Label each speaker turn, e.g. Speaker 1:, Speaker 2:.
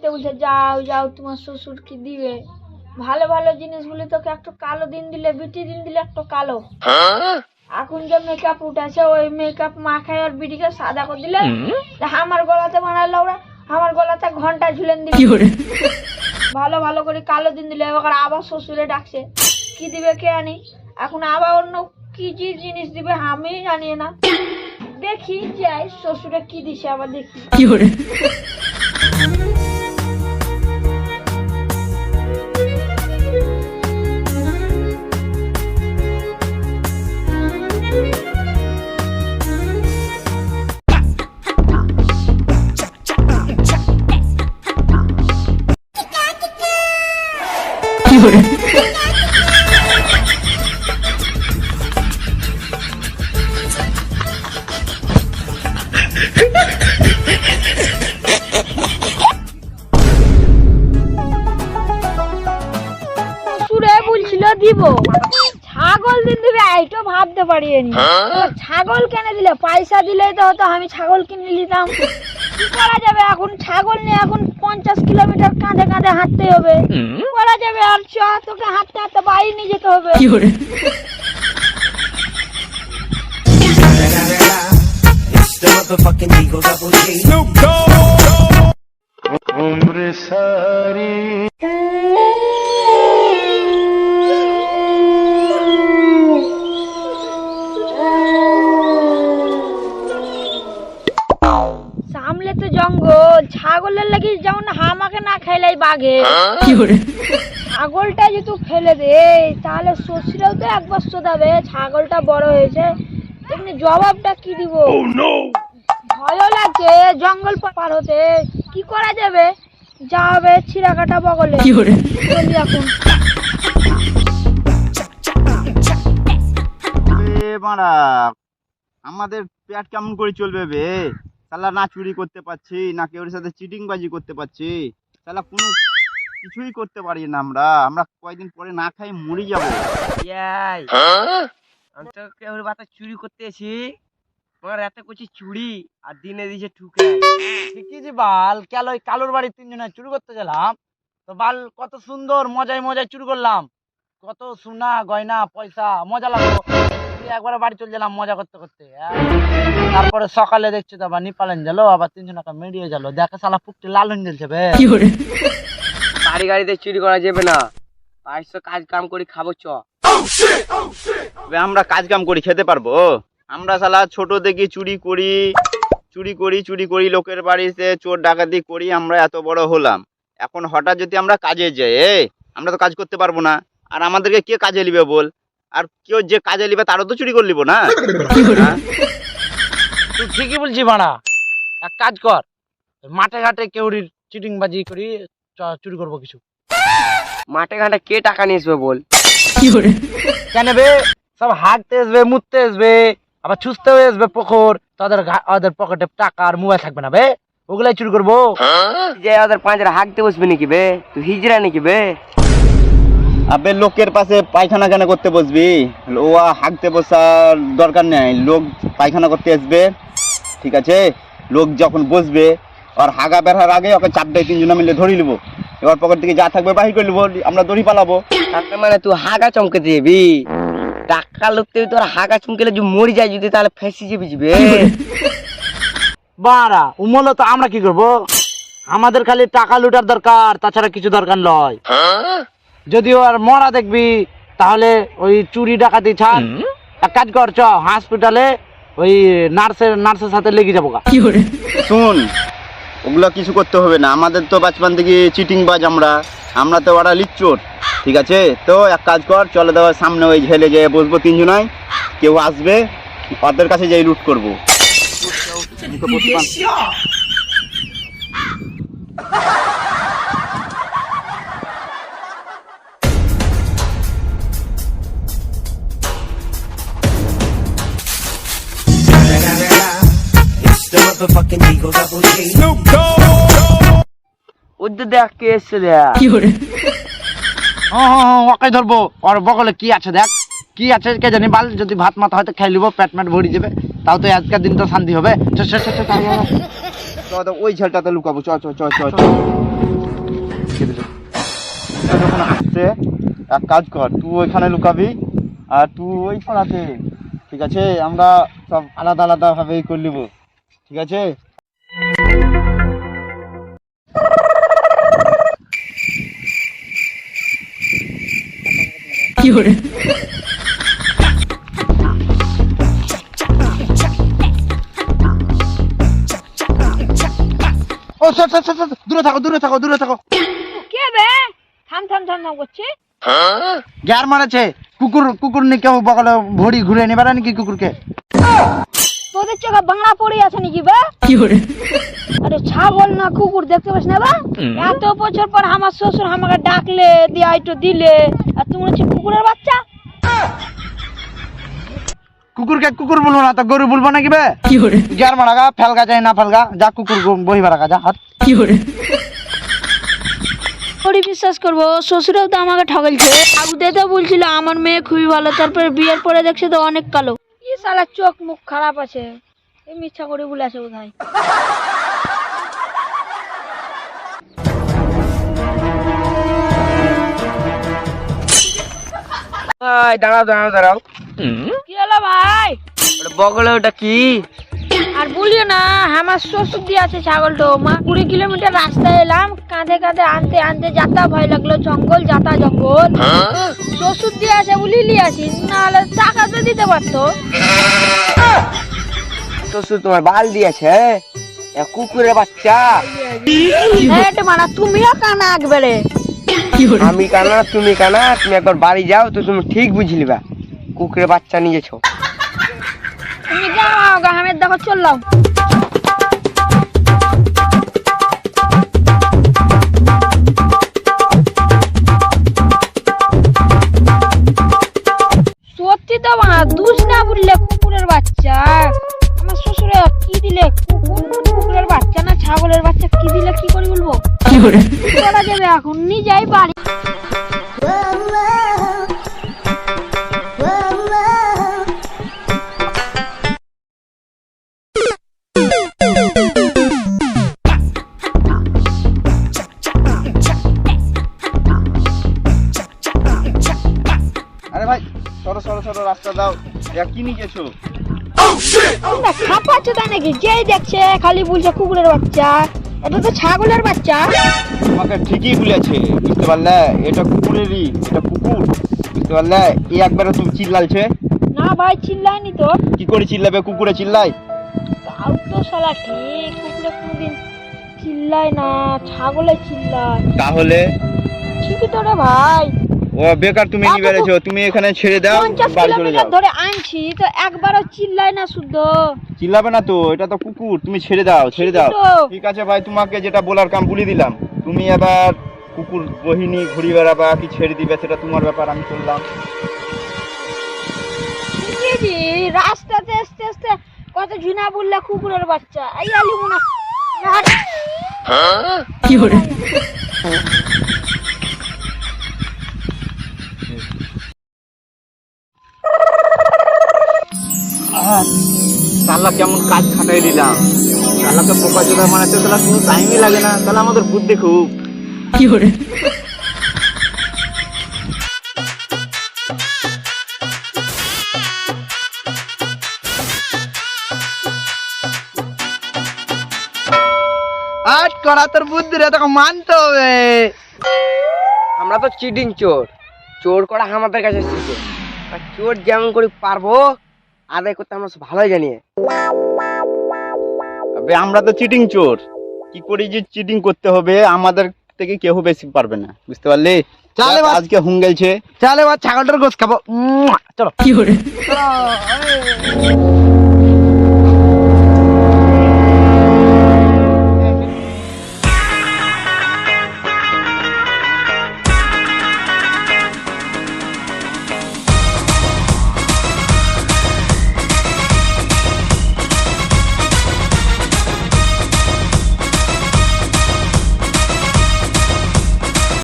Speaker 1: বাড়িতে বলছে যাও যাও তোমার শ্বশুর কি দিবে? ভালো ভালো জিনিসগুলি তোকে একটু কালো দিন দিলে বিটি দিন দিলে একটু কালো। এখন যে মেকআপ উঠেছে ওই মেকআপ মাখায় আর বিটিকে সাদা করে দিলে আমার গলাতে বানালো ওরা আমার গলাতে ঘণ্টা ঝুলেন দিলে ভালো ভালো করে কালো দিন দিলে এবার আবার শ্বশুরে ডাকছে কি দিবে কে আনি? এখন আবার অন্য কি কি জিনিস দিবে আমি জানি না। দেখি যাই শ্বশুরে কি দিছে আবার দেখি। শ্বশুরে বলছিল দিব। ছাগল দিন দিবে এইটো ভাবতে পারিনি। এবার ছাগল কেন দিলে? পয়সা দিলে তো হতো আমি ছাগল কিনে নিতাম। কি করা যাবে? এখন ছাগল নিয়ে এখন পঞ্চাশ কিলোমিটার কাঁধে কাঁধে হাঁটতে হবে। কি করা যাবে? আর চ তোকে হাঁটতে হাঁটতে বাড়ি নিয়ে যেতে হবে।
Speaker 2: Eagle Double
Speaker 1: তো জঙ্গল ছাগলের লাগি যেমন হামাকে না খাইলাই বাঘে। ছাগলটা যদি ফেলে দে তাহলে শ্বশুরেও তো একবার শোধাবে ছাগলটা বড় হয়েছে। এমনি জবাবটা কি দিব? ভয়ও লাগছে জঙ্গল পার হতে। কি করা যাবে? যা হবে ছিঁড়া কাটা বগলে এখন।
Speaker 3: মারা আমাদের পেট কেমন করে চলবে বে? সালা না চুরি করতে পারছি না কেউ সাথে চিটিং বাজি করতে পারছি। সালা কোনো কিছুই করতে পারি না আমরা। আমরা কয়েকদিন পরে না খাই মরে যাব।
Speaker 4: ইয়াই। আমি তো কেউ বাতা চুরি করতে এসি তোমার রাতে করছি চুরি আর দিনে দিছে ঠুকে। ঠিকই যে বাল কেন ওই কালোর বাড়ি তিনজনে চুরি করতে গেলাম। তো বাল কত সুন্দর মজায় মজায় চুরি করলাম। কত সোনা গয়না পয়সা মজা লাগল। একবার বাড়ি চলে গেলাম মজা করতে করতে তারপরে সকালে দেখছি তো আবার নিপালেন গেলো আবার তিনজনকে মেরিয়ে গেলো। দেখে সালা পুকটি লাল হয়ে বে। বাড়ি গাড়িতে চুরি করা যাবে না। পাঁচশো কাজ কাম করি খাব চ।
Speaker 3: আমরা কাজ কাম করি খেতে পারব? আমরা সালা ছোট থেকে চুরি করি চুরি করি চুরি করি লোকের বাড়িতে চোর ডাকাতি করি আমরা এত বড় হলাম। এখন হঠাৎ যদি আমরা কাজে যাই আমরা তো কাজ করতে পারব না। আর আমাদেরকে কে কাজে নিবে বল? আর কেউ যে কাজে নিবে তারও তো চুরি করে নিবো না? হ্যাঁ?
Speaker 4: তুই ঠিকই বলছি ভাড়া। এক কাজ কর মাঠে ঘাটে কেউরির চিটিং বাজি করি চুরি করব কিছু।
Speaker 5: মাঠে ঘাটে কে টাকা নিয়ে আসবে বল?
Speaker 4: কেন বে? সব হাঁটতে আসবে মুততে আসবে আবার ছুসতেও আসবে পুকুর তাদের ওদের পকেটে টাকা আর মোবাইল থাকবে না বে? ওগুলাই চুরি করব।
Speaker 5: যে ওদের পাঁচরা হাঁকতে বসবে নাকি বে? তুই হিজড়া নাকি বে?
Speaker 3: আবে লোকের পাশে পায়খানা কেন করতে বসবি? ও হাঁকতে বসার দরকার নেই। লোক পায়খানা করতে আসবে ঠিক আছে? লোক যখন বসবে আর হাগা বেড়ার আগে ওকে চাপটায় তিনজনে মিলে ধরে নিবো। এবার পকেট থেকে যা থাকবে বাহির করে নেব আমরা দড়ি পালাবো।
Speaker 5: তার মানে তুই হাগা চমকে দিবি? টাকা লোকতে তোর হাগা চমকেলে যদি মরি যায় যদি তাহলে ফেসে যাবি বে।
Speaker 4: বাড়া উমলো তো আমরা কি করব? আমাদের খালি টাকা লুটার দরকার তাছাড়া কিছু দরকার নয়। যদিও আর মরা দেখবি তাহলে ওই চুরি ডাকাতি ছাড়। এক কাজ কর চ হসপিটালে ওই নার্সের নার্সের সাথে লেগে যাব গা।
Speaker 3: শুন ওগুলো কিছু করতে হবে না। আমাদের তো বাচপান থেকে চিটিং বাজ আমরা। আমরা তো ওরা লিচ্চোর ঠিক আছে? তো এক কাজ কর চলে দেওয়ার সামনে ওই ঝেলে যেয়ে বসবো তিনজনায় কেউ আসবে ওদের কাছে যাই লুট করব।
Speaker 2: Motherfucking Eagle Double G.
Speaker 5: ওদের দেখ কে এসছে দেখ।
Speaker 4: হ্যাঁ হ্যাঁ হ্যাঁ ওকে ধরবো। ওর বগলে কি আছে দেখ? কি আছে কে জানি বাল? যদি ভাত মাথা হয়তো খাই লিবো পেট মেট ভরি যাবে। তাও তো আজকের দিন তো শান্তি হবে।
Speaker 3: ওই ঝালটাতে লুকাবো। চ চ চ চ এক কাজ কর তুই ওইখানে লুকাবি আর তুই ওই ছড়াতে ঠিক আছে? আমরা সব আলাদা আলাদা ভাবে করে নিব। ঠিক আছে? ও স্যার স্যার স্যার স্যার, দূরে থাকো দূরে থাকো দূরে থাকো।
Speaker 1: কে বে? থাম থাম থাম থাম করছে।
Speaker 3: গ্যার মারেছে। কুকুর কুকুর নিয়ে কেউ বগলে ভড়ি ঘুরে নেবে নাকি কুকুরকে?
Speaker 1: তোদের চোখে বাংলা পড়ে আছে নাকি বে? আরে ছাগল না কুকুর দেখতে পাস না বা? এত বছর পর আমার শ্বশুর আমাকে ডাকলে দিয়ে আইটো দিলে আর তুমি হচ্ছে কুকুরের বাচ্চা?
Speaker 3: কুকুরকে কুকুর বলব না তো গরু বলব নাকি বে? গ্যার মারাগা ফেলগা যায় না ফেলগা যা কুকুর বহি বারাগা যা হাত।
Speaker 1: থোড়ি বিশ্বাস করব শ্বশুরেও তো আমাকে ঠকাইছে আগুতে তো বলছিল আমার মেয়ে খুবই ভালো তারপরে বিয়ের পরে দেখছে তো অনেক কালো। কি সালা চোখ মুখ খারাপ আছে। এই মিথ্যা করে বলে আছে বোধ হয়
Speaker 5: দাঁড়াও দাঁড়াও দাঁড়াও।
Speaker 1: কি হলো ভাই?
Speaker 5: বগলে ওটা কি?
Speaker 1: আর বলিও না আমার শ্বশুর দিয়ে আছে ছাগলটো মা। কুড়ি কিলোমিটার রাস্তায় এলাম কাঁধে কাঁধে আনতে আনতে যাতা ভয় লাগল জঙ্গল যাতা জঙ্গল। শ্বশুর দিয়ে আছে বলি লিয়ে আসি নাহলে টাকা তো দিতে পারতো।
Speaker 5: শ্বশুর তোমার বাল দিয়েছে কুকুরের বাচ্চা।
Speaker 1: হ্যাঁ মানা তুমিও কানা একবারে।
Speaker 5: আমি কানা তুমি কানা তুমি একবার বাড়ি যাও তো তুমি ঠিক বুঝলিবা কুকুরের বাচ্চা নিয়েছো।
Speaker 1: তুমি যাও গাহামের দেখো চললাম সত্যি তো মা দুষ না বললে কুকুরের বাচ্চা। আমার শ্বশুরে কি দিলে? কুকুর কুকুরের বাচ্চা না ছাগলের বাচ্চা? কি দিলে কি করে বলব? করা? যাবে এখন নি
Speaker 3: রাস্তা দাও। কি নিয়ে গেছো
Speaker 1: নাকি? যেই দেখছে খালি বলছে কুকুরের বাচ্চা। এটা তো ছাগলের বাচ্চা।
Speaker 3: তোমাকে ঠিকই বলেছে বুঝতে পারলে? এটা কুকুরেরই এটা কুকুর বুঝতে পারলে? একবারে তুমি চিল্লালছে?
Speaker 1: না ভাই চিল্লায়নি তো।
Speaker 3: কি করে চিল্লাবে? কুকুরে চিল্লাই
Speaker 1: তাও তো শালা ঠিক কুকুরে কোনদিন চিল্লায় না ছাগলে চিল্লায়।
Speaker 3: তাহলে?
Speaker 1: ঠিকই তো রে ভাই।
Speaker 3: ও বেকার তুমি নিয়ে বেড়েছো তুমি এখানে ছেড়ে দাও বাড়ি চলে
Speaker 1: কিলোমিটার
Speaker 3: যাও।
Speaker 1: ধরে আনছি তো একবারও চিল্লায় না শুদ্ধ।
Speaker 3: চিল্লাবে না তো এটা তো কুকুর তুমি ছেড়ে দাও ছেড়ে দাও। ঠিক আছে ভাই তোমাকে যেটা বলার কাম বলে দিলাম। তুমি এবার কুকুর বহিনী ঘুরি বেড়াবা কি ছেড়ে দিবে সেটা তোমার ব্যাপার আমি চললাম
Speaker 1: রাস্তাতে আসতে আসতে কত ঝুনা বললে কুকুরের বাচ্চা। এই আলি মুনা
Speaker 3: তাহলে কেমন কাজ খাটাই দিলাম? তাহলে পোকা জোড়া মানাতে তাহলে কোনো টাইমই লাগে না। তাহলে আমাদের বুদ্ধি খুব।
Speaker 4: আজ করা তোর বুদ্ধি রে তোকে মানতে হবে।
Speaker 5: আমরা তো চিটিং চোর। চোর করা আমাদের কাছে শিখে। আর চোর যেমন করে পারব আদায় করতে আমরা ভালোই জানি।
Speaker 3: আবে আমরা তো চিটিং চোর। কি করি যে চিটিং করতে হবে? আমাদের থেকে কেউ বেশি পারবে না। বুঝতে পারলি?
Speaker 4: চলে।
Speaker 3: আজকে হুঙ্গেলছে
Speaker 4: চলে বা ছাগলটার গোস খাব। চলো। কি চলো